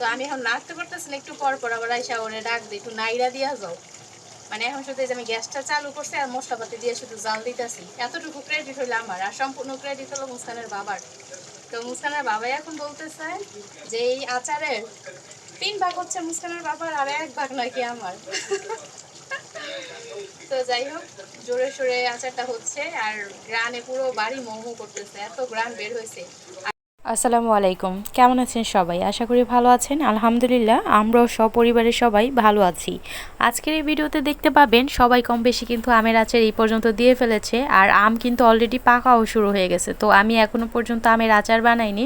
তো আমি এখন নাচতে পারতেছি একটু পর পর আবার আইসা ওরে ডাক দিই একটু নাইরা দিয়া যাও। মানে এখন শুধু আমি গ্যাসটা চালু করছি আর মশলাপাতি দিয়ে শুধু জাল দিতেছি। এতটুকু ক্রেডিট হইল আমার আর সম্পূর্ণ ক্রেডিট হলো মুস্কানের বাবার। তো মুস্কানের বাবাই এখন বলতেছে যে এই আচারের তিন ভাগ হচ্ছে মুস্কানের বাবার আর এক ভাগ নাকি আমার। তো যাই হোক, জোরে সোরে আচারটা হচ্ছে আর গ্রানে পুরো বাড়ি মোমো করতেছে, এত গ্রান বের হয়েছে। আসসালামু আলাইকুম। কেমন আছেন সবাই? আশা করি ভালো আছেন। আলহামদুলিল্লাহ, আমরাও সপরিবারের সবাই ভালো আছি। আজকের এই ভিডিওতে দেখতে পাবেন, সবাই কম বেশি কিন্তু আমের আচার এই পর্যন্ত দিয়ে ফেলেছে আর আম কিন্তু অলরেডি পাকাও শুরু হয়ে গেছে। তো আমি এখনও পর্যন্ত আমের আচার বানাইনি।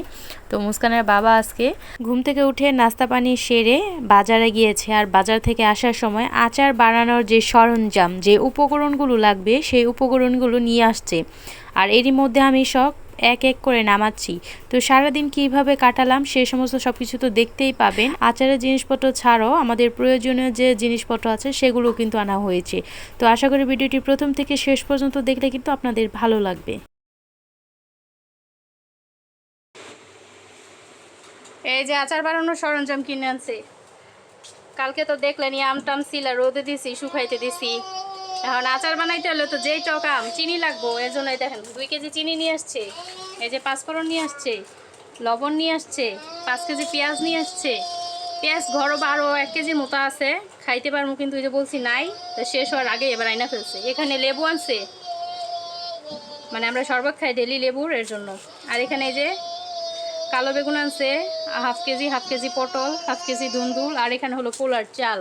তো মুস্কানের বাবা আজকে ঘুম থেকে উঠে নাস্তা পানি সেরে বাজারে গিয়েছে আর বাজার থেকে আসার সময় আচার বানানোর যে সরঞ্জাম, যে উপকরণগুলো লাগবে, সেই উপকরণগুলো নিয়ে আসছে। আর এরই মধ্যে আমি সব এক এক করে নামাচ্ছি। তো সারাদিন কীভাবে কাটালাম সে সমস্ত সব কিছু তো দেখতেই পাবেন। আচারের জিনিসপত্র ছাড়াও আমাদের প্রয়োজনীয় যে জিনিসপত্র আছে সেগুলো কিন্তু আনা হয়েছে। তো আশা করি ভিডিওটি প্রথম থেকে শেষ পর্যন্ত দেখলে কিন্তু আপনাদের ভালো লাগবে। এই যে আচার বানানোর সরঞ্জাম কিনে আনছি। কালকে তো দেখলেনি আম টাম ছিল, রোদে দিছি, শুকাইতে দিছি। এখন আচার বানাইতে হলে তো যেই টক আম, চিনি লাগবো এর জন্যই দেখেন, দুই কেজি চিনি নিয়ে আসছে, এই যে পাঁচফোড়ন নিয়ে আসছে, লবণ নিয়ে আসছে, পাঁচ কেজি পেঁয়াজ নিয়ে আসছে, পেঁয়াজ ঘরও আরও এক কেজির মতো আছে, খাইতে পারব, কিন্তু ওই যে বলছি নাই, তো শেষ হওয়ার আগে এবার আইনা ফেলছে। এখানে লেবু আনছে মানে আমরা শরবত খাই ডেলি লেবুর এর জন্য। আর এখানে এই যে কালো বেগুন আনছে, হাফ কেজি হাফ কেজি পটল, হাফ কেজি দুন্দুল, আর এখানে হলো পোলার চাল।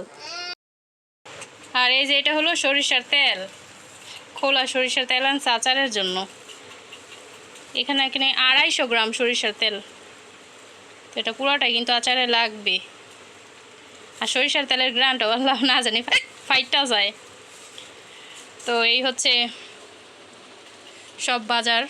আর এই যে এটা হলো সরিষার তেল। খোলা সরিষার তেল আনছে আচারের জন্য। এখানে এখানে আড়াইশো গ্রাম সরিষার তেল। তো এটা পুরোটাই কিন্তু আচারে লাগবে। আর সরিষার তেলের গ্রানটা আল্লাহ না জানি ফাইটটা যায়। তো এই হচ্ছে সব বাজার।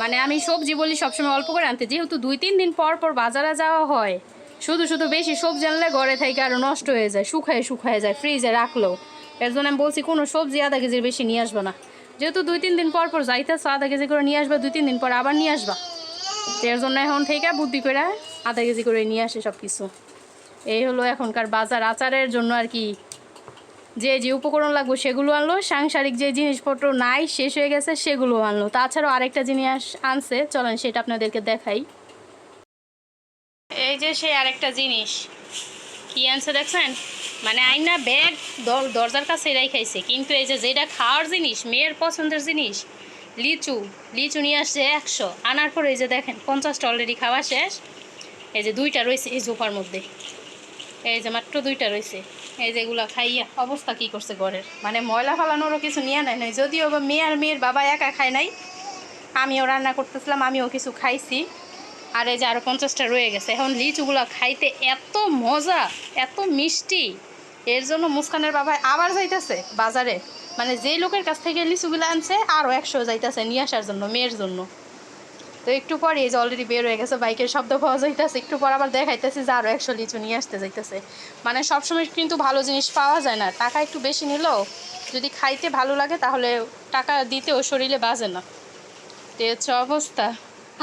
মানে আমি সবজি বলি সবসময় অল্প করে আনতে, যেহেতু দুই তিন দিন পর পর বাজারে যাওয়া হয় শুধু শুধু বেশি সবজি আনলে ঘরে থেকে আরও নষ্ট হয়ে যায়, শুকায় শুকায় যায় ফ্রিজে রাখলেও। এর জন্য আমি বলছি, কোনো সবজি আধা কেজির বেশি নিয়ে আসব না। যেহেতু দুই তিন দিন পর পর যাইতেছো, আধা কেজি করে নিয়ে আসবা, দুই তিন দিন পর আবার নিয়ে আসবা। এর জন্য এখন থেকে বুদ্ধি করে আধা কেজি করে নিয়ে আসে সব কিছু এই হলো এখনকার বাজার আচারের জন্য আর কি। যে যে উপকরণ লাগবে সেগুলো আনলো, সাংসারিক যে জিনিসপত্র নাই, শেষ হয়ে গেছে, সেগুলো আনলো। তাছাড়াও আরেকটা জিনিস আনছে, চলেন সেটা আপনাদেরকে দেখাই। এই যে সে আরেকটা জিনিস। কি আনছে দেখছেন? মানে আইনা ব্যাগ দরজার কাছে এরাই খাইছে। কিন্তু এই যে যেটা খাওয়ার জিনিস, মেয়ের পছন্দের জিনিস, লিচু লিচু নিয়ে আসছে একশো। আনার পরে এই যে দেখেন, পঞ্চাশটা অলরেডি খাওয়া শেষ। এই যে দুইটা রয়েছে এই জোফার মধ্যে। এই যে মাত্র দুইটা রয়েছে। এই যেগুলো খাইয়া অবস্থা কি করছে ঘরের? মানে ময়লা ফালানোরও কিছু নিয়ে নেয় নাই। যদিও বা মেয়ে আর মেয়ের বাবা একা খায় নাই, আমিও রান্না করতেছিলাম, আমিও কিছু খাইছি। আর এই যে আরও পঞ্চাশটা রয়ে গেছে। এখন লিচুগুলো খাইতে এত মজা, এত মিষ্টি। এর জন্য মুস্কানের বাবা আবার যাইতেছে বাজারে। মানে যেই লোকের কাছ থেকে লিচুগুলো আনছে আরও একশো যাইতেছে নিয়ে আসার জন্য, মেয়ের জন্য। তো একটু পরে এই যে অলরেডি বের হয়ে গেছে, বাইকের শব্দ পাওয়া যাইতেছে। একটু পর আবার দেখাইতেছে যে আরও একশো লিচু নিয়ে আসতে যাইতেছে। মানে সবসময় কিন্তু ভালো জিনিস পাওয়া যায় না। টাকা একটু বেশি নিলেও যদি খাইতে ভালো লাগে, তাহলে টাকা দিতেও শরীরে বাজে না। তো হচ্ছে অবস্থা।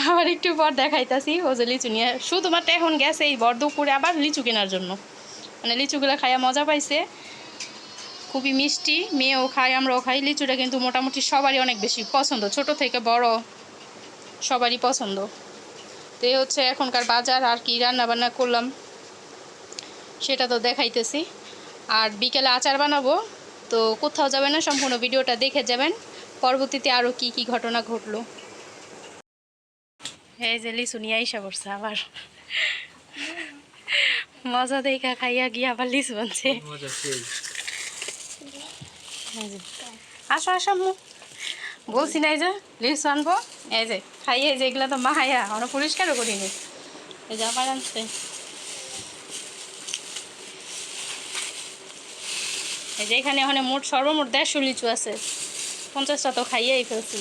আবার একটু পর দেখাইতেছি, ও যে লিচু নিয়ে শুধুমাত্র এখন গেছে এই বর দুপুরে আবার লিচু কেনার জন্য। মানে লিচুগুলো খাইয়া মজা পাইছে। খুবই মিষ্টি, মেয়েও খাই আমরাও খাই। লিচুটা কিন্তু মোটামুটি সবারই অনেক বেশি পছন্দ। ছোট থেকে বড় সবারই পছন্দ। তো এই হচ্ছে এখনকার বাজার, আর কি রান্না বান্না করলাম সেটা তো দেখাইতেছি। আর বিকেলে আচার বানাবো, তো কোথাও যাবেন না, সম্পূর্ণ ভিডিওটা দেখে যাবেন। পরবর্তীতে আরও কি কি ঘটনা ঘটলো। এই যে লিচু নিয়ে আইসা পড়ছে আবার। মজা দেখা খাইয়া গিয়ে আবার লিচু আনছে। আসো আসো আম্মু। বলছি না এই যে লিচু আনব। এই যে খাইয়ে যে এগুলো তো মাহাইয়া আমরা পরিষ্কারও করিনি। এই যে আবার আনছে। এই যে এখানে ওখানে মোট সর্বমোট দেড়শো লিচু আছে। পঞ্চাশটা তো খাইয়েই ফেলছি।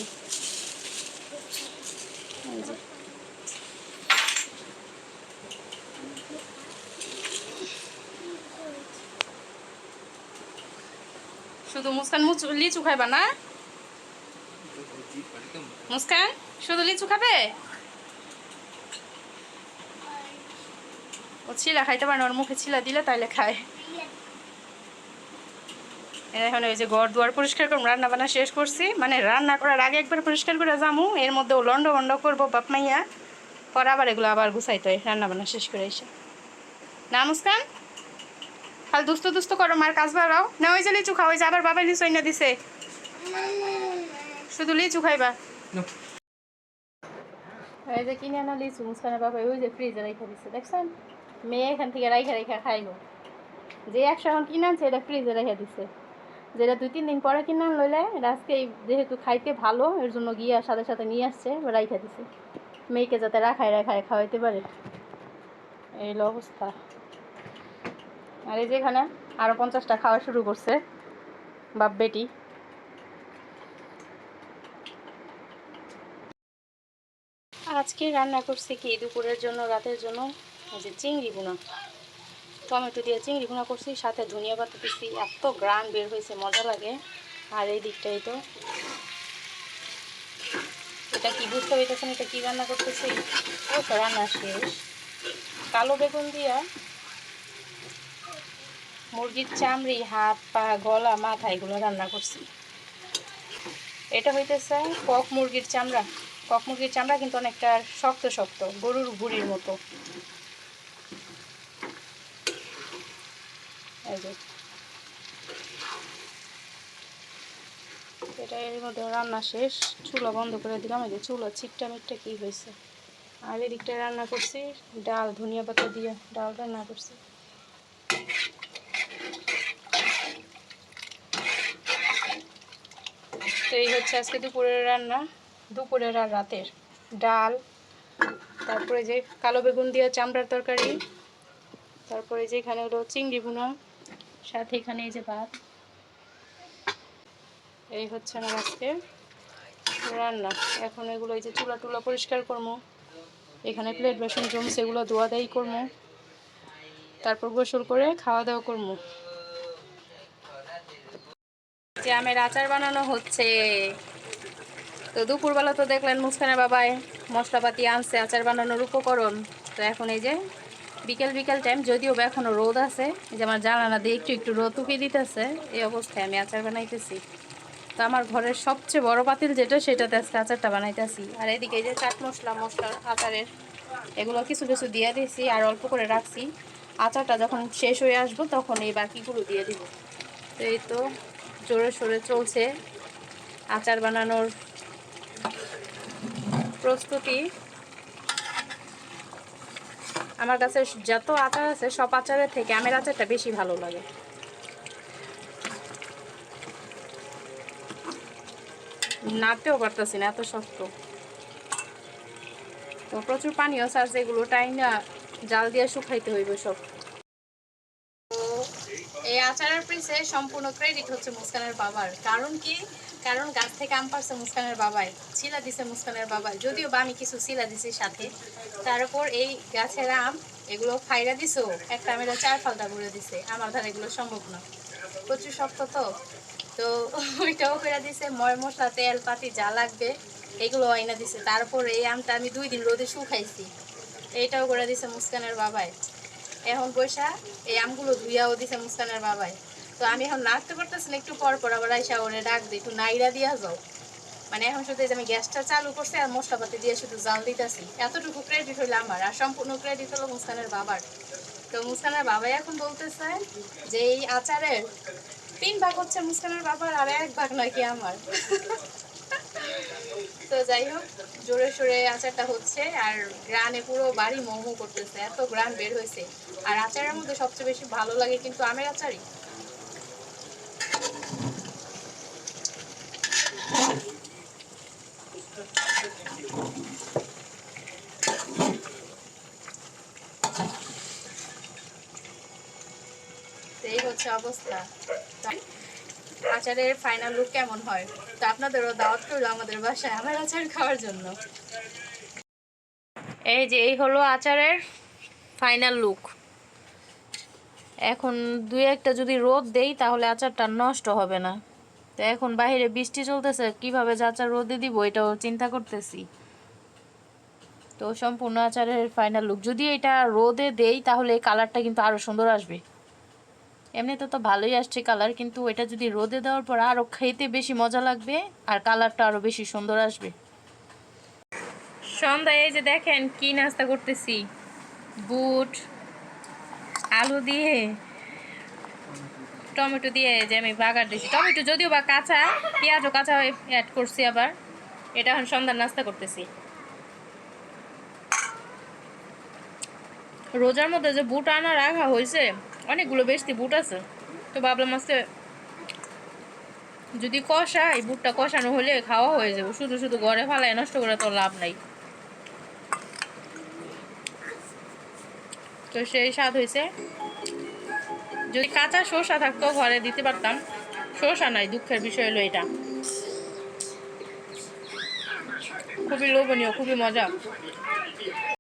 শুধু মুস্কান লিচু খাইবা না? মুস্কান, শুধু লিচু খাবে? ও ছিলা, খাইতে পারে ওর মুখে ছিলা দিলে তাইলে খায়। এখন ওই যে ঘর দুয়ার পরিষ্কার করব রান্না বান্না শেষ করছি। মানে রান্না করার আগে একবার পরিষ্কার করে যামু। এর মধ্যে ও লন্ড বন্ড করব, বাপ মাইয়া। পর আবার এগুলো আবার গুছাইতে হয়, রান্না বান্না শেষ করে এসে। না, মুস্কান? খালি দুস্ত দুস্ত করো, মার কাজ বাড়াও। না, ওই যে লিচু খাও, ওই যে আবার বাবা লিচু না দিছে। শুধু লিচু খাইবা। এই যে কিনে আনা লিচু মুস্কানের বাবা, ওই যে ফ্রিজে রেখে দিচ্ছে দেখছেন? মেয়ে এখান থেকে রাইখা রাইখা খাইলো। যে একশো এখন কিনে আনছে, এটা ফ্রিজে রেখে দিচ্ছে যেটা দুই তিন দিন পরে কিনে লইলে এটা আজকে যেহেতু খাইতে ভালো, এর জন্য গিয়ে সাথে সাথে নিয়ে আসছে রাইখা দিছে। মেয়েকে যাতে রাখায় রাখায় খাওয়াইতে পারে। এই অবস্থা। আর এই যেখানে আরও পঞ্চাশটা খাওয়া শুরু করছে বাপ বেটি। আজকে রান্না করছে কি? দুপুরের জন্য, রাতের জন্য এই যে চিংড়ি বোনা টমেটো দিয়ে চিংড়ি ভুনা করছি, সাথে ধনিয়া পাতা দিচ্ছি এত গ্রান বের হয়েছে, মজা লাগে। আর এই দিকটাই তো। এটা কি বুঝতে পেরেছেন এটা কি রান্না করতেছি? ও তো রান্না শেষ। কালো বেগুন দিয়া মুরগির চামড়ি, হাত, পা, গলা, মাথা, এগুলো রান্না করছি। এটা হইতেছে কক মুরগির চামড়া। কক মুরগির চামড়া কিন্তু অনেকটা শক্ত শক্ত, গরুর ভুড়ির মতো। এটা এর মধ্যে রান্না শেষ। চুলা বন্ধ করে দিলাম। এই যে চুলা ছিটটা মিটটা কি হয়েছে? আর এদিকটা রান্না করছি, ডাল, ধনিয়া পাতা দিয়ে ডাল রান্না করছি। তো এই হচ্ছে আজকে দুপুরের রান্না, দুপুরের আর রাতের। ডাল, তারপরে যে কালো বেগুন দিয়ে চামড়ার তরকারি, তারপরে যে এখানে হলো চিংড়ি ভুনা, সাথে এখানে এই যে ভাত। এই হচ্ছে আমার আজকে রান্না। এখন এগুলো এই যে চুলা টুলা পরিষ্কার করব। এখানে প্লেট, বাসন জমছে এগুলো ধোয়া দেই করব। তারপর গোসল করে খাওয়া দাওয়া করব। যে আমের আচার বানানো হচ্ছে। তো দুপুরবেলা তো দেখলেন মুস্কানের বাবাই মশলাপাতি আনছে আচার বানানোর উপকরণ। তো এখন এই যে বিকেল বিকেল টাইম যদিও বা এখনও রোদ আছে যে আমার জানালা দিয়ে একটু একটু রোদ উকিয়ে দিতেছে, এই অবস্থায় আমি আচার বানাইতেছি। তো আমার ঘরের সবচেয়ে বড় পাতিল যেটা, সেটাতে আজকে আচারটা বানাইতেছি। আর এদিকে এই যে চাট মশলা মশলা আচারের এগুলো কিছু কিছু দিয়ে দিয়েছি আর অল্প করে রাখছি। আচারটা যখন শেষ হয়ে আসব তখন এই বাকিগুলো দিয়ে দিব। তো এই তো জোরে সোরে চলছে। আচার বানানোর প্রস্তুতি। আমার কাছে যত আচার আছে, সব আচারের থেকে আমের আচারটা বেশি ভালো লাগে। নাড়তেও পারতেছি না, এত শক্ত। তো প্রচুর পানিও আছে যেগুলো টাইম না জাল দিয়ে শুকাইতে হইবে সব। এই আচারের পিছে সম্পূর্ণ ক্রেডিট হচ্ছে মুস্কানের বাবার। কারণ কি? কারণ গাছ থেকে আম পারছে মুস্কানের বাবাই ছিলা দিছে মুস্কানের বাবাই। যদিও বা আমি কিছু ছিলা দিছি সাথে, তার উপর এই গাছের আম, এগুলো ফাইরা দিছো, একটা আমের চার ফালটা করে দিছে। আমার ধারে এগুলো সম্ভব না। প্রচুর শক্ত তো। তো ওইটাও করে দিছে, ময় মশলা, তেল, পাতি যা লাগবে, এগুলো আইনা দিছে। তারপর এই আমটা আমি দুই দিন রোদে শুকাইছি। এইটাও করে দিছে মুস্কানের বাবাই। এখন পয়সা এই আমগুলো ধুইয়াও দিছে মুস্কানের বাবাই। তো আমি এখন নাড়তে পারতেছি না, একটু পর পর আবার আইসা ওরে ডাক দিই, একটু নাইরা দিয়া যাও। মানে এখন শুধু আমি গ্যাসটা চালু করছি আর মশলাপাতি দিয়ে শুধু জাল দিতেছি। এতটুকু ক্রেডিট হইল আমার আর সম্পূর্ণ ক্রেডিট হলো মুস্কানের বাবার। তো মুস্কানের বাবাই এখন বলতেছে যে এই আচারের তিন ভাগ হচ্ছে মুস্কানের বাবার আর এক ভাগ নাকি আমার। তো যাই হোক, জোরে সোরে আচারটা হচ্ছে আর গ্রানে পুরো বাড়ি মোমো করতেছে, এত গ্রান বের হয়েছে। আর আচারের মধ্যে সবচেয়ে বেশি ভালো লাগে কিন্তু আমের আচারই। এই হচ্ছে অবস্থা। আচারের ফাইনাল লুক কেমন হয়? তো আপনাদেরও দাওয়াত করল আমাদের বাসায় আমার আচার খাওয়ার জন্য। এই যে, এই হলো আচারের ফাইনাল লুক এখন দুই একটা যদি রোদ দেই, তাহলে আচারটা নষ্ট হবে না। তো এখন বাইরে বৃষ্টি চলতেছে, কীভাবে যে আচার রোদে দিব, এটাও চিন্তা করতেছি। তো সম্পূর্ণ আচারের ফাইনাল লুক যদি এটা রোদে দেই, তাহলে এই কালারটা কিন্তু আরও সুন্দর আসবে। এমনিতে তো ভালোই আসছে কালার কিন্তু এটা যদি রোদে দেওয়ার পর আরও খেতে বেশি মজা লাগবে, আর কালারটা আরও বেশি সুন্দর আসবে। সন্ধ্যায় এই যে দেখেন কি নাস্তা করতেছি। বুট, আলু দিয়ে, টমেটো দিয়ে যে আমি বাগার দিয়েছি। টমেটো যদিও বা কাঁচা, পেঁয়াজও কাঁচা অ্যাড করছি আবার। এটা এখন সন্ধ্যার নাস্তা করতেছি। রোজার মধ্যে যে বুট আনা রাখা হয়েছে অনেকগুলো বেশি বুট আছে। তো ভাবলাম আজকে যদি কষা, এই বুটটা কষানো হলে খাওয়া হয়ে যাবে। শুধু শুধু ঘরে ফালায় নষ্ট করে তো লাভ নাই। তো সেই স্বাদ হয়েছে। যদি কাঁচা শসা থাকতো, ঘরে দিতে পারতাম। শসা নাই, দুঃখের বিষয় হলো এটা। খুবই লোভনীয়, খুবই মজা।